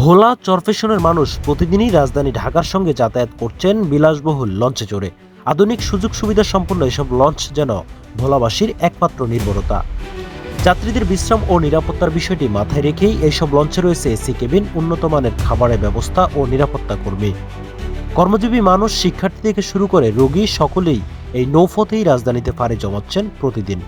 ভোলা চরফেশনের মানুষ প্রতিদিনই রাজধানী ঢাকার সঙ্গে যাতায়াত করছেন বিলাসবহুল লঞ্চে চড়ে। আধুনিক সুযোগ সুবিধা সম্পন্ন এসব লঞ্চ যেন ভোলাবাসীর একমাত্র নির্ভরতা। যাত্রীদের বিশ্রাম ও নিরাপত্তার বিষয়টি মাথায় রেখেই এইসব লঞ্চে রয়েছে এসি কেবিন উন্নত মানের খাবারের ব্যবস্থা ও নিরাপত্তা কর্মী। কর্মজীবী মানুষ, শিক্ষার্থী থেকে শুরু করে রোগী সকলেই এই নৌপথেই রাজধানীতে পাড়ি জমাচ্ছেন প্রতিদিন।